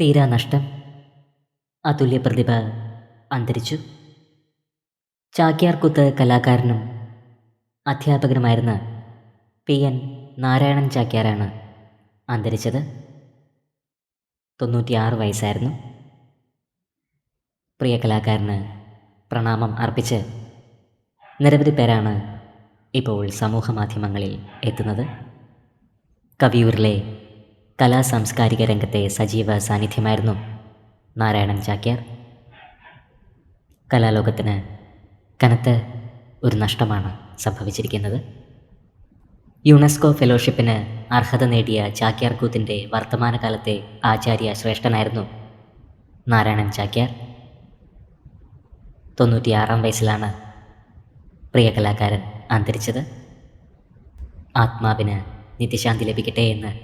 തീരാ നഷ്ടം. അതുല്യ പ്രതിഭ അന്തരിച്ചു. ചാക്യാർകുത്ത് കലാകാരനും അധ്യാപകനുമായിരുന്ന പി. എൻ. നാരായണൻ ചാക്യാരാണ് അന്തരിച്ചത്. തൊണ്ണൂറ്റിയാറ് വയസ്സായിരുന്നു. പ്രിയ കലാകാരന് പ്രണാമം അർപ്പിച്ച് നിരവധി പേരാണ് ഇപ്പോൾ സമൂഹ മാധ്യമങ്ങളിൽ എത്തുന്നത്. കവിയൂരിലെ കലാ സാംസ്കാരിക രംഗത്തെ സജീവ സാന്നിധ്യമായിരുന്നു നാരായണൻ ചാക്യാർ. കലാലോകത്തിന് കനത്ത ഒരു നഷ്ടമാണ് സംഭവിച്ചിരിക്കുന്നത്. യുനെസ്കോ ഫെലോഷിപ്പിന് അർഹത നേടിയ ചാക്യാർ കൂത്തിന്റെ വർത്തമാനകാലത്തെ ആചാര്യ ശ്രേഷ്ഠനായിരുന്നു നാരായണൻ ചാക്യാർ. തൊണ്ണൂറ്റിയാറാം വയസ്സിലാണ് പ്രിയ കലാകാരൻ അന്തരിച്ചത്. ആത്മാവിന് നിത്യശാന്തി ലഭിക്കട്ടെ എന്ന്